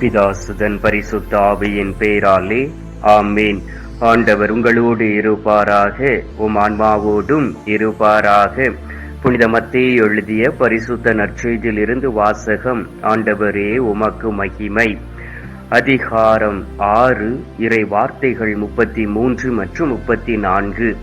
பிதாசுதன் பரிசுத்த ஆவியின் பேராலே ஆமேன். ஆண்டவர் உங்களோடு இருப்பாராக உம் ஆன்மாவோடும் இருப்பாராக. புனித மத்தியை எழுதிய பரிசுத்த நற்செய்தியிலிருந்து வாசகம் ஆண்டவரே உமக்கு மகிமை. அதிகாரம் ஆறு இறை வார்த்தைகள் முப்பத்தி மூன்று மற்றும் முப்பத்தி நான்கு.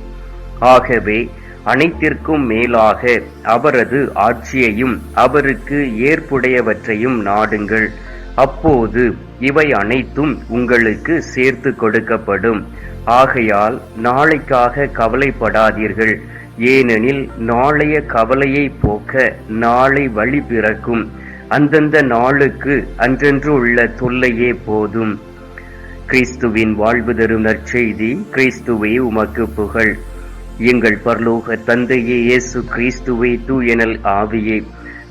ஆகவே அனைத்திற்கும் மேலாக அவரது ஆட்சியையும் அவருக்கு ஏற்புடையவற்றையும் நாடுங்கள். அப்போது இவை அனைத்தும் உங்களுக்கு சேர்த்து கொடுக்கப்படும். ஆகையால் நாளைக்காக கவலைப்படாதீர்கள். ஏனெனில் நாளைய கவலையை போக்க நாளை வழி பிறக்கும். அந்தந்த நாளுக்கு அன்றன்று உள்ள தொல்லையே போதும். கிறிஸ்துவின் வாழ்வு தரும் நற்செய்தி கிறிஸ்துவே உமக்கு புகழ். எங்கள் பரலோக தந்தையே இயேசு கிறிஸ்துவே தூயனல் ஆவியே.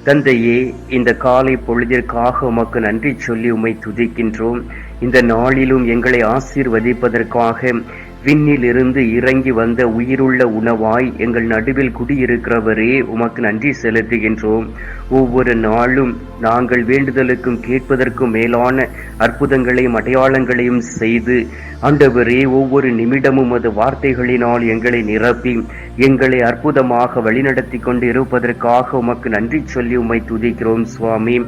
தந்தையே இந்த காலை பொழுதிற்காக உமக்கு நன்றி சொல்லி உம்மை துதிக்கின்றோம். இந்த நாளிலும் எங்களை ஆசீர்வதிப்பதற்காக விண்ணிலிருந்து இறங்கி வந்த உயிருள்ள உணவாய் எங்கள் நடுவில் குடியிருக்கிறவரே உமக்கு நன்றி செலுத்துகின்றோம். ஒவ்வொரு நாளும் நாங்கள் வேண்டுதலுக்கும் கேட்பதற்கும் மேலான அற்புதங்களையும் அடையாளங்களையும் செய்து ஆண்டவரே ஒவ்வொரு நிமிடமும் அது வார்த்தைகளினால் எங்களை நிரப்பி எங்களை அற்புதமாக வழிநடத்தி கொண்டு இருப்பதற்காக உமக்கு நன்றி சொல்லி உம்மை துதிக்கிறோம் சுவாமி.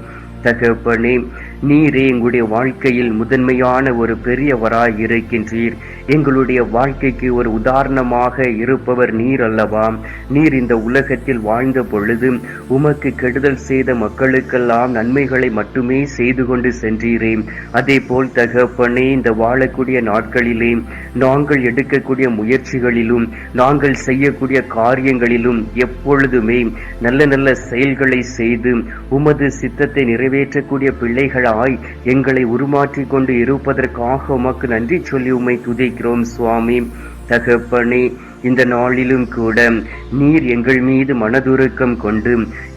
தகப்பனே நீரே எங்களுடைய வாழ்க்கையில் முதன்மையான ஒரு பெரியவராய் இருக்கின்றீர். எங்களுடைய வாழ்க்கைக்கு ஒரு உதாரணமாக இருப்பவர் நீர் அல்லவா? நீர் இந்த உலகத்தில் வாழ்ந்த பொழுது உமக்கு கெடுதல் செய்த மக்களுக்கெல்லாம் நன்மைகளை மட்டுமே செய்து கொண்டு சென்றீரே. அதே போல் தகப்பனே இந்த வாழக்கூடிய நாட்களிலே நாங்கள் எடுக்கக்கூடிய முயற்சிகளிலும் நாங்கள் செய்யக்கூடிய காரியங்களிலும் எப்பொழுதுமே நல்ல நல்ல செயல்களை செய்து உமது சித்தத்தை நிறைவேற்றக்கூடிய பிள்ளைகள் பிள்ளைகளாய் எங்களை உருமாற்றிக் கொண்டு இருப்பதற்காக உமக்கு நன்றி சொல்லி உமை துதிக்கிறோம் சுவாமி. தகப்பனே இந்த நாளிலும் கூட நீர் எங்கள் மீது மனதுருக்கம் கொண்டு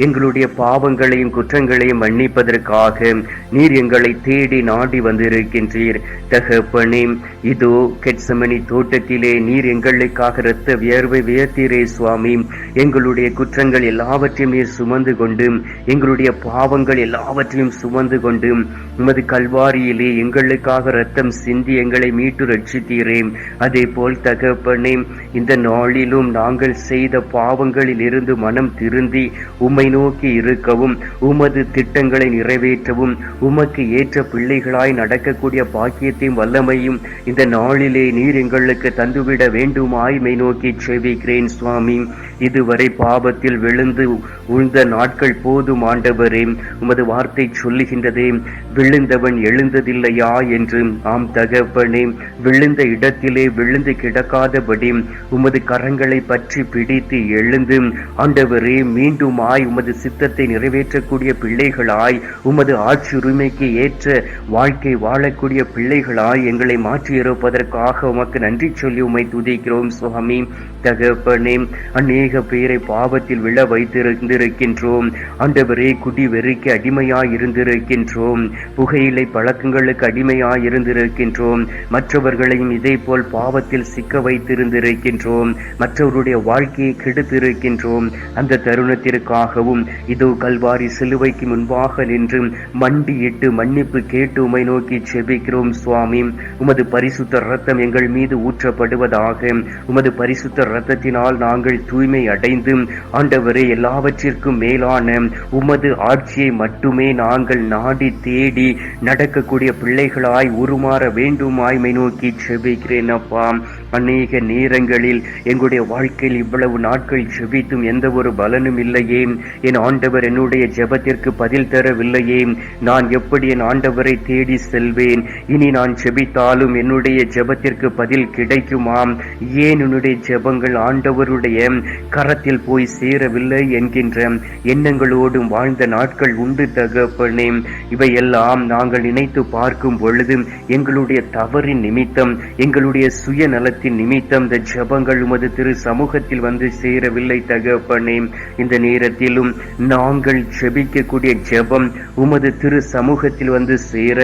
எங்களுடைய பாவங்களையும் குற்றங்களையும் மன்னிப்பதற்காக நீர் எங்களை தேடி நாடி வந்திருக்கின்றீர். தகப்பனே இதோ கெட்சமணி தோட்டத்திலே நீர் எங்களுக்காக இரத்த வியர்வை வியர்த்தீரே சுவாமி. எங்களுடைய குற்றங்கள் எல்லாவற்றையும் நீர் சுமந்து கொண்டு எங்களுடைய பாவங்கள் எல்லாவற்றையும் சுமந்து கொண்டு உமது கல்வாரியிலே எங்களுக்காக இரத்தம் சிந்தி எங்களை மீட்டு ரட்சித்தீரே. அதே போல் தகப்பனே இந்த நாளிலும் நாங்கள் செய்த பாவங்களில் இருந்து மனம் திருந்தி உம்மை நோக்கி இருக்கவும் உமது திட்டங்களை நிறைவேற்றவும் உமக்கு ஏற்ற பிள்ளைகளாய் நடக்கக்கூடிய பாக்கியத்தையும் வல்லமையும் இந்த நாளிலே நீர் எங்களுக்கு தந்துவிட வேண்டுமாய் மை நோக்கி செவிக்கிறேன் சுவாமி. இதுவரை பாவத்தில் விழுந்து உழ்ந்த நாட்கள் போதும் ஆண்டவரே உமது வார்த்தை சொல்லுகின்றதே. விழுந்தவன் எழுந்ததில்லையா என்று ஆம் தகப்பனே விழுந்த இடத்திலே விழுந்து கிடக்காதபடி உமது கரங்களை பற்றி பிடித்து எழுந்து ஆண்டவரே மீண்டுமாய் உமது சித்தத்தை நிறைவேற்றக்கூடிய பிள்ளைகளாய் உமது ஆட்சி உரிமைக்கு ஏற்ற வாழ்க்கை வாழக்கூடிய பிள்ளைகளாய் எங்களை மாற்றியிருப்பதற்காக உமக்கு நன்றி சொல்லி உம்மை துதிக்கிறோம் சுவாமி. தகப்பனே அநேக பேரை பாவத்தில் விழ வைத்திருந்து இருந்திருக்கின்றோம். ஆண்டவரே குடி வெறிக்கு அடிமையாய் இருந்திருக்கின்றோம். புகையிலை பழக்கங்களுக்கு அடிமையாய் இருந்திருக்கின்றோம். மற்றவர்களையும் இதே போல் பாவத்தில் சிக்க வைத்திருந்திருக்கின்றோம். மற்றவருடைய வாழ்க்கையை கெடுத்திருக்கின்றோம். அந்த தருணத்திற்காகவும் இதோ கல்வாரி சிலுவைக்கு முன்பாக நின்று மண்டியிட்டு மன்னிப்பு கேட்டு உமை நோக்கி செபிக்கிறோம் சுவாமி. உமது பரிசுத்த ரத்தம் எங்கள் மீது ஊற்றப்படுவதாக. உமது பரிசுத்த ரத்தத்தினால் நாங்கள் தூய்மை அடைந்து ஆண்டவரே எல்லாவற்றையும் எல்லாவற்றிற்கும் மேலான உமது ஆட்சியை மட்டுமே நாங்கள் நாடி தேடி நடக்கக்கூடிய பிள்ளைகளாய் உருமாற வேண்டுமாய் மை நோக்கி செபிக்கிறேன் அப்பா. அநேக நேரங்களில் எங்களுடைய வாழ்க்கையில் இவ்வளவு நாட்கள் ஜெபித்தும் எந்த ஒரு பலனும் இல்லையே. என் ஆண்டவர் என்னுடைய ஜெபத்திற்கு பதில் தரவில்லையே. நான் எப்படி என் ஆண்டவரை தேடி செல்வேன்? இனி நான் ஜெபித்தாலும் என்னுடைய ஜெபத்திற்கு பதில் கிடைக்குமாம் ஏன் என்னுடைய ஜெபங்கள் ஆண்டவருடைய கரத்தில் போய் சேரவில்லை என்கின்ற எண்ணங்களோடும் வாழ்ந்த நாட்கள் உண்டு தகப்பனே. இவையெல்லாம் நாங்கள் நினைத்து பார்க்கும் பொழுது எங்களுடைய தவறின் நிமித்தம் எங்களுடைய சுயநலத்தை காரணத்தின் நிமித்தம் இந்த ஜபங்கள் உமது திரு சமூகத்தில் வந்து சேரவில்லை தகப்பனே. இந்த நேரத்திலும் நாங்கள் ஜபிக்கக்கூடிய ஜபம் உமது திரு சமூகத்தில் வந்து சேர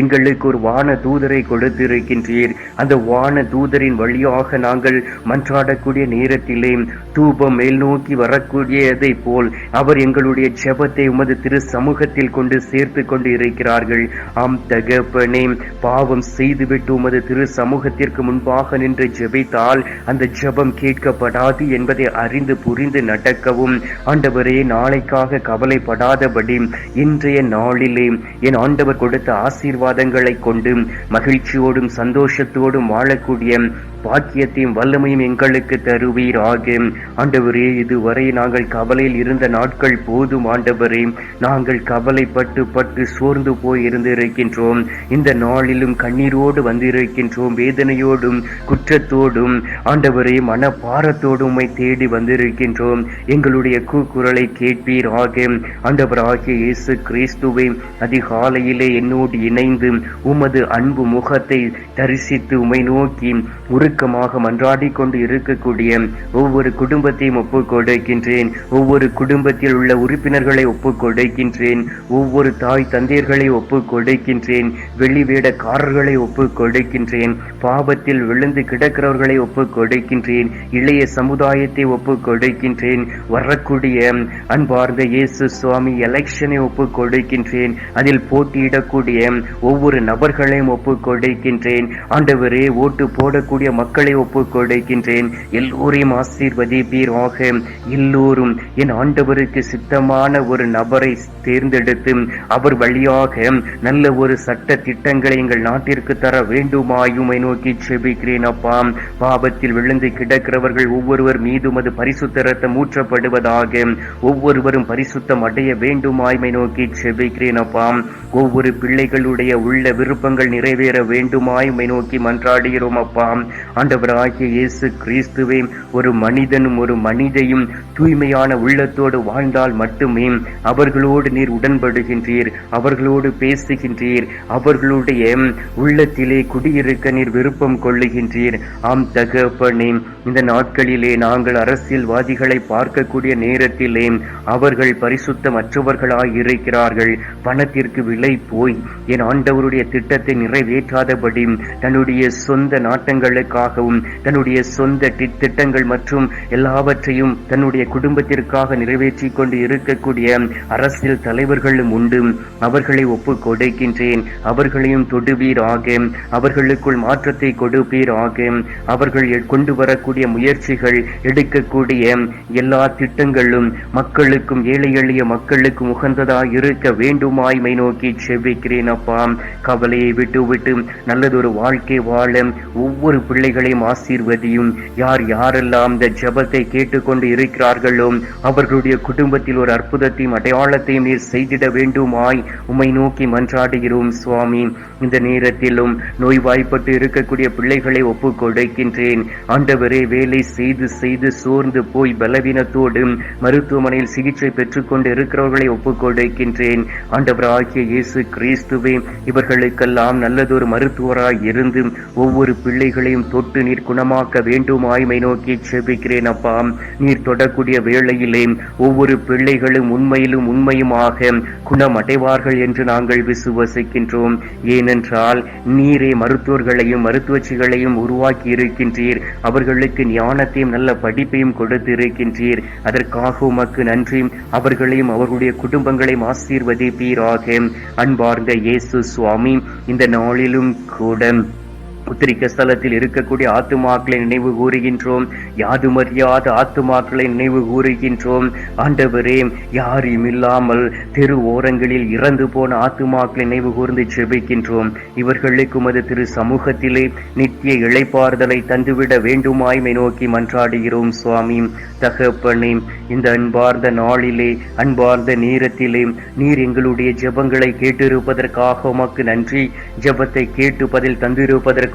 எங்களுக்கு ஒரு வான தூதரை கொடுத்திருக்கின்றீர். அந்த வான தூதரின் வழியாக நாங்கள் மன்றாடக்கூடிய நேரத்திலே தூபம் மேல் நோக்கி வரக்கூடியதை போல் அவர் எங்களுடைய ஜபத்தை உமது திரு சமூகத்தில் கொண்டு சேர்த்து கொண்டு இருக்கிறார்கள் ஆம் தகப்பனே பாவம் செய்துவிட்டு உமது திரு சமூகத்திற்கு முன்பாக நின்று ஜெபித்தால் அந்த ஜெபம் கேட்கப்படாது என்பதை அறிந்து புரிந்து நடக்கவும். ஆண்டவரே நாளைக்காக கவலைப்படாதபடி இன்றைய நாளிலே என் ஆண்டவர் கொடுத்த ஆசீர்வாதங்களை கொண்டு மகிழ்ச்சியோடும் சந்தோஷத்தோடும் வாழக்கூடிய பாக்கியத்தையும் வல்லமையும் எங்களுக்கு தருவீர் ஆகும் ஆண்டவரே இதுவரை நாங்கள் கவலையில் இருந்த நாட்கள் போதும் ஆண்டவரே. நாங்கள் கவலைப்பட்டு பட்டு சோர்ந்து போய் இருந்திருக்கின்றோம் இந்த நாளிலும் கண்ணீரோடு வந்திருக்கின்றோம் வேதனையோடும் குற்றத்தோடும். ஆண்டவரே மனப்பாரத்தோடும் உம்மை தேடி வந்திருக்கின்றோம். எங்களுடைய கூக்குரலை கேட்பீராக. ஆண்டவராகிய இயேசு கிறிஸ்துவை அதிகாலையிலே என்னோடு இணைந்து உமது அன்பு முகத்தை தரிசித்து உமை நோக்கி உருக்கமாக மன்றாடி கொண்டு இருக்கக்கூடிய ஒவ்வொரு குடும்பத்தையும் ஒப்புக் கொடுக்கின்றேன். ஒவ்வொரு குடும்பத்தில் உள்ள உறுப்பினர்களை ஒப்புக் கொடுக்கின்றேன். ஒவ்வொரு தாய் தந்தையர்களை ஒப்புக் கொடுக்கின்றேன். வெளி வேடக்காரர்களை கொடுக்கின்றேன். பாவத்தில் விழுந்து கிடக்கிறவர்களை ஒப்புக் கொடுக்கின்றேன். இளைய சமுதாயத்தை ஒப்புக் கொடுக்கின்றேன். வரக்கூடிய அன்பார்ந்த இயேசு சுவாமி எலெக்ஷனை ஒப்புக் கொடுக்கின்றேன். அதில் போட்டியிடக்கூடிய ஒவ்வொரு நபர்களையும் ஒப்புக் கொடுக்கின்றேன். ஆண்டவரே ஓட்டு போடக்கூடிய மக்களை ஒப்புக் கொடுக்கின்றேன் எல்லோரையும் ஆசீர்வதிப்பீராக. எல்லோரும் என் ஆண்டவருக்கு சித்தமான ஒரு நபரை தேர்ந்தெடுத்து அவர் வழியாக நல்ல ஒரு சட்ட திட்டங்களை எங்கள் நாட்டிற்கு தர வேண்டுமாயுமை நோக்கி செபிக்கிறேன் அப்பா. பாவத்தில் விழுந்து கிடக்கிறவர்கள் ஒவ்வொருவர் மீதும் அது பரிசுத்த ரத்தம் ஊற்றப்படுவதாக. ஒவ்வொருவரும் பரிசுத்தம் அடைய வேண்டுமாய்மை நோக்கி செபிக்கிறேன் அப்பா. ஒவ்வொரு பிள்ளைகளுடைய உள்ள விருப்பங்கள் நிறைவேற வேண்டுமாய்மை நோக்கி மன்றாடுகிறோம் அப்பா. ஆண்டவராகிய இயேசு கிறிஸ்துவே ஒரு மனிதனும் ஒரு மனிதையும் தூய்மையான உள்ளத்தோடு வாழ்ந்தால் மட்டுமே அவர்களோடு நீர் உடன்படுகின்றீர் அவர்களோடு பேசுகின்றீர் அவர்களுடைய உள்ளத்திலே குடியிருக்க நீர் விருப்பம் கொள்ளுகின்றீர். ஆம் தகப்பனே இந்த நாட்களிலே நாங்கள் அரசியல்வாதிகளை பார்க்கக்கூடிய நேரத்திலே அவர்கள் பரிசுத்தமற்றவர்களாய் இருக்கிறார்கள் பணத்திற்கு விலை போய் என் ஆண்டவருடைய திட்டத்தை நிறைவேற்றாதபடி தன்னுடைய சொந்த நாட்டங்களுக்காக நாட்டங்களுக்காகவும் தன்னுடைய சொந்த திட்டங்கள் மற்றும் எல்லாவற்றையும் தன்னுடைய குடும்பத்திற்காக நிறைவேற்றி கொண்டு இருக்கக்கூடிய அரசியல் தலைவர்களும் உண்டு. அவர்களை ஒப்பு கொடுக்கின்றேன். அவர்களையும் தொடுவீராக. அவர்களுக்குள் மாற்றத்தை கொடுப்பீராக. அவர்கள் கொண்டு வரக்கூடிய முயற்சிகள் எடுக்கக்கூடிய எல்லா திட்டங்களும் மக்களுக்கும் ஏழை எளிய மக்களுக்கும் உகந்ததாக இருக்க வேண்டுமாய்மை நோக்கி செவிக்கிறேன் அப்பா. கவலையை விட்டு விட்டு நல்லதொரு வாழ்க்கை வாழ ஒவ்வொரு பிள்ளைகளையும் ஆசீர்வதியும். யார் யாரெல்லாம் இந்த ஜெபத்தை கேட்டுக்கொண்டு இருக்கிறார்களோ அவர்களுடைய குடும்பத்தில் ஒரு அற்புதத்தையும் அடையாளத்தையும் நீர் செய்திட வேண்டுமாய் உம்மை நோக்கி மன்றாடுகிறோம் சுவாமி. இந்த நேரத்திலும் நோய்வாய்ப்பட்டு இருக்கக்கூடிய பிள்ளைகளை ஒப்பு கொடுக்கின்றேன் ஆண்டவரே வேலை செய்து செய்து சோர்ந்து போய் பலவீனத்தோடு மருத்துவமனையில் சிகிச்சை பெற்றுக்கொண்டு இருக்கிறவர்களை ஒப்பு கொடுக்கின்றேன் ஆண்டவராகிய இயேசு கிறிஸ்துவே இவர்களுக்கெல்லாம் நல்லதொரு மருத்துவராய் இருந்து ஒவ்வொரு பிள்ளைகளையும் தொட்டு நீர் குணமாக்க வேண்டுமாய்மை நோக்கி செபிக்கிறேன் அப்பா. நீர் தொடக்கூடிய வேளையிலே ஒவ்வொரு பிள்ளைகளும் உண்மையிலும் உண்மையுமாக குணமடைவார்கள் என்று நாங்கள் விசுவசிக்கின்றோம். ஏனென்றால் நீரே மருத்துவர்களையும் மருத்துவச்சிகளையும் உருவாக்கி இருக்கின்றீர். அவர்களுக்கு ஞானத்தையும் நல்ல படிப்பையும் கொடுத்து இருக்கின்றீர் அதற்காக உமக்கு நன்றி. அவர்களையும் அவர்களுடைய குடும்பங்களையும் ஆசீர்வதிப்பீராக. அன்பார்ந்த இயேசு சுவாமி இந்த நாளிலும் கூட புத்திரிக்க ஸ்தலத்தில் இருக்கக்கூடிய ஆத்துமாக்களை நினைவு கூறுகின்றோம். யாதுமறியாத ஆத்துமாக்களை நினைவு கூறுகின்றோம். ஆண்டவரே யாரையும் இல்லாமல் தெரு ஓரங்களில் இறந்து போன ஆத்துமாக்களை நினைவு கூர்ந்து செபிக்கின்றோம் இவர்களுக்கு உமது திரு சமூகத்திலே நித்திய இழைப்பாறுதலை தந்துவிட வேண்டுமாய்மை நோக்கி மன்றாடுகிறோம் சுவாமி. தகப்பனே இந்த அன்பார்ந்த நாளிலே அன்பார்ந்த நேரத்திலே நீர் எங்களுடைய ஜெபங்களை கேட்டிருப்பதற்காக உமக்கு நன்றி. ஜெபத்தை கேட்டு பதில் தந்திருப்பதற்கு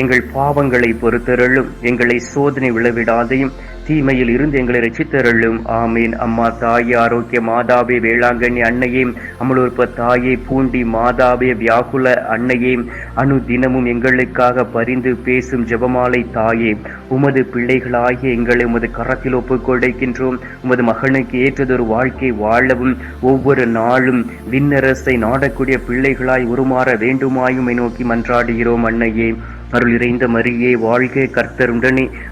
எங்கள் பாவங்களை பொறுத்தருளும் எங்களை சோதனை விளைவிடாதையும் தீமையில் இருந்து எங்களை ரசித்தருளும் ஆமீன். அம்மா தாயே ஆரோக்கிய மாதாவே வேளாங்கண்ணி அன்னையே அமலூர்ப்ப தாயே பூண்டி மாதாவே வியாகுல அன்னையே அணு தினமும் எங்களுக்காக பரிந்து பேசும் ஜெபமாலை தாயே. உமது பிள்ளைகளாகிய எங்களை உமது கரத்தில் ஒப்புக்கொடைக்கின்றோம் உமது மகனுக்கு ஏற்றதொரு வாழ்க்கை வாழவும் ஒவ்வொரு நாளும் விண்ணரசை நாடக்கூடிய பிள்ளைகளாய் உருமாற வேண்டுமாயுமை நோக்கி மன்றாடுகிறோம் அன்னையே. அருள் இறைந்த மரியே வாழ்க கர்த்தருடனே.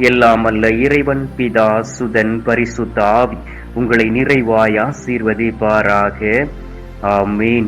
எல்லாம் அல்ல இறைவன் பிதா சுதன் பரிசுத்த ஆவி உங்களை நிறைவாய் ஆசீர்வதிப்பாராக. ஆமீன்.